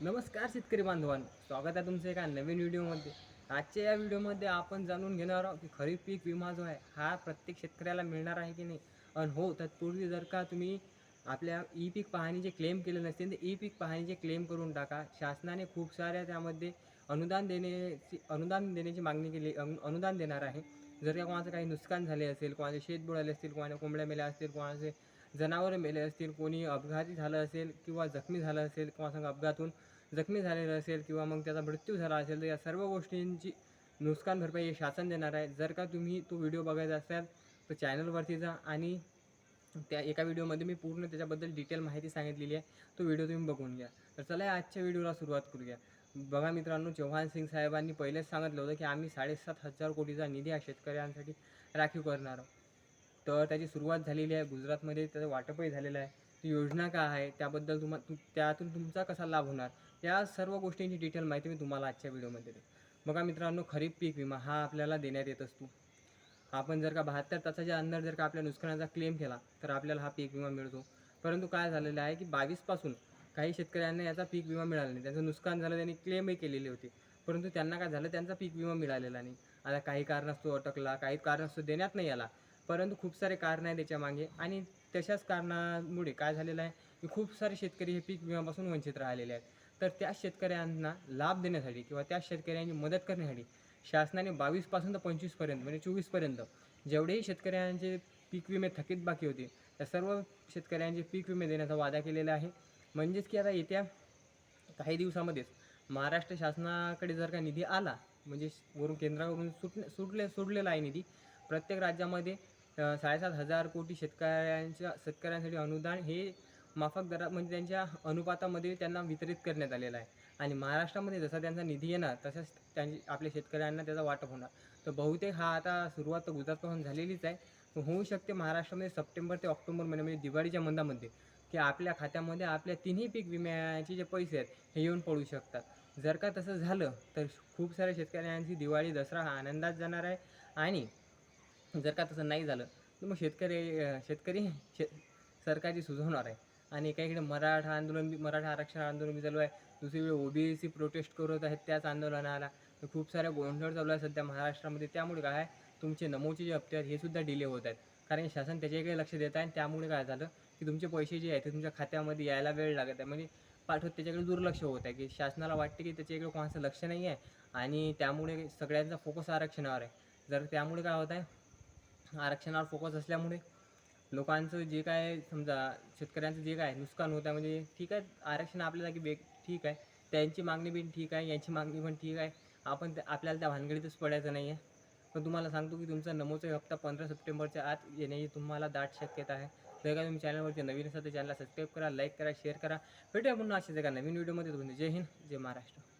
नमस्कार शेतकरी बांधवांनो. स्वागत आहे तुमचं एका नवीन व्हिडिओमध्ये. आजच्या या व्हिडिओमध्ये आपण जाणून घेणार आहोत की खरीप पीक विमा जो आहे हा प्रत्येक शेतकऱ्याला मिळणार आहे की नाही? आणि हो तत्पूर्वी जर का तुम्ही आपल्या ई पीक पाहणीचे क्लेम केले नसतील तर ई पीक पाहणीचे क्लेम करून टाका. शासनाने खूप साऱ्या त्यामध्ये अनुदान देण्याची अनुदान देण्याची मागणी केली अनु- अनुदान देणार आहे. जर का कोणाचं काही नुकसान झाले असेल कोणाचे शेत बुडाले असतील कोणाच्या कोंबड्या मेल्या असतील कोणाचे जनावरं मेले असतील कोणी अपघाती झालं असेल किंवा जखमी झालं असेल किंवा सांग अपघातून जखमी झालेलं असेल किंवा मग त्याचा मृत्यू झाला असेल तर या सर्व गोष्टींची नुकसान भरपाई हे शासन देणार आहे. जर का तुम्ही तो व्हिडिओ बघायचा असाल तर चॅनलवरती जा आणि त्या एका व्हिडिओमध्ये मी पूर्ण त्याच्याबद्दल डिटेल माहिती सांगितलेली आहे. तो व्हिडिओ तुम्ही बघून घ्या. तर चला या आजच्या व्हिडिओला सुरुवात करूया. बघा मित्रांनो चव्हाण सिंग साहेबांनी पहिलेच सांगितलं होतं की आम्ही साडेसात हजार कोटीचा निधी हा शेतकऱ्यांसाठी राखीव करणार आहोत. तर त्याची सुरुवात झालेली आहे. गुजरातमध्ये त्याचं वाटपही झालेलं आहे. ती योजना काय आहे? त्याबद्दल तुम्हा तु त्यातून तुमचा कसा लाभ होणार? या सर्व गोष्टींची डिटेल माहिती मी तुम्हाला आजच्या व्हिडिओमध्ये देतो. बघा मित्रांनो खरीप पीक विमा हा आपल्याला देण्यात येत असतो. आपण जर का बहात्तर तासाच्या अंदर जर का आपल्या नुकसानाचा क्लेम केला तर आपल्याला हा पीक विमा मिळतो. परंतु काय झालेलं आहे की बावीसपासून काही शेतकऱ्यांना याचा पीक विमा मिळाला नाही. त्यांचं नुकसान झालं त्यांनी क्लेमही केलेले होते. परंतु त्यांना काय झालं? त्यांचा पीक विमा मिळालेला नाही. आता काही कारणास्तव अटकला काही कारणास्तव देण्यात नाही आला. परंतु खूप सारे कारण आहे त्याच्यामागे. आणि तशाच कारणामुळे काय झालेलं आहे? की खूप सारे शेतकरी हे पीक विम्यापासून वंचित राहिलेले आहेत. तर त्या शेतकऱ्यांना लाभ देण्यासाठी किंवा त्या शेतकऱ्यांची मदत करण्यासाठी शासनाने बावीसपासून तर पंचवीसपर्यंत म्हणजे चोवीसपर्यंत जेवढेही शेतकऱ्यांचे पीक विमे थकीत बाकी होते त्या सर्व शेतकऱ्यांचे पीक विमे देण्याचा वादा केलेला आहे. म्हणजेच की आता येत्या काही दिवसामध्येच महाराष्ट्र शासनाकडे जर का निधी आला म्हणजे वरून केंद्रावरून सुटले सुटले सोडलेला आहे निधी प्रत्येक राज्यामध्ये साडेसात हजार कोटी शेतकऱ्यांच्या शेतकऱ्यांसाठी अनुदान हे माफक दरात म्हणजे त्यांच्या अनुपातामध्ये त्यांना वितरित करण्यात आलेलं आहे. आणि महाराष्ट्रामध्ये जसा त्यांचा निधी येणार तसंच त्यांची आपल्या शेतकऱ्यांना त्याचा वाटप होणार. तर बहुतेक हा आता सुरुवात तर गुजरातपासून झालेलीच आहे. होऊ शकते महाराष्ट्रामध्ये सप्टेंबर ते ऑक्टोबर महिन्या म्हणजे दिवाळीच्या मंदामध्ये की आपल्या खात्यामध्ये आपल्या तिन्ही पीक विम्याचे जे पैसे आहेत हे येऊन पडू शकतात. जर का तसं झालं तर खूप साऱ्या शेतकऱ्यांची दिवाळी दसरा हा आनंदात जाणार आहे. आणि जर का तसं नाही झालं तर मग शेतकरी शेतकरी शे सरकारची सुधावणार आहे. आणि एकीकडे मराठा आंदोलन बी मराठा आरक्षण आंदोलन बी चालू आहे. दुसरीकडे ओबीसी प्रोटेस्ट करत आहेत त्याच आंदोलनाला. खूप साऱ्या गोंधळ चालू आहे सध्या महाराष्ट्रामध्ये. त्यामुळे काय आहे, तुमचे नमोचे जे हप्ते आहेत हे सुद्धा डिले होत आहेत. कारण शासन त्याच्याकडे लक्ष देत आहे आणि त्यामुळे काय झालं की तुमचे पैसे जे आहेत ते तुमच्या खात्यामध्ये यायला वेळ लागत आहे. म्हणजे पाठवत त्याच्याकडे दुर्लक्ष होत आहे की शासनाला वाटते की त्याच्याकडे कोणाचं लक्ष नाही आहे. आणि त्यामुळे सगळ्यांचा फोकस आरक्षणावर आहे. जर त्यामुळे काय होत आहे आरक्षणावर फोकस असल्यामुळे लोकांचं जे काय समजा शेतकऱ्यांचं जे काय नुकसान होतं आहे म्हणजे ठीक आहे आरक्षण आपल्या जागी वेग ठीक आहे. त्यांची मागणी पण ठीक आहे यांची मागणी पण ठीक आहे. आपण त्या आपल्याला त्या भानगडीतच पडायचं नाही आहे पण तुम्हाला सांगतो की तुमचा नमोचा हप्ता पंधरा सप्टेंबरच्या आत येण्याची तुम्हाला दाट शक्यता आहे. जर का तुम्ही चॅनलवरती नवीन असाल तर चॅनलला सबस्क्राईब करा लाईक करा शेअर करा. भेटूया पुन्हा अशाच एका नवीन व्हिडिओमध्ये तुम्ही जय हिंद जय महाराष्ट्र.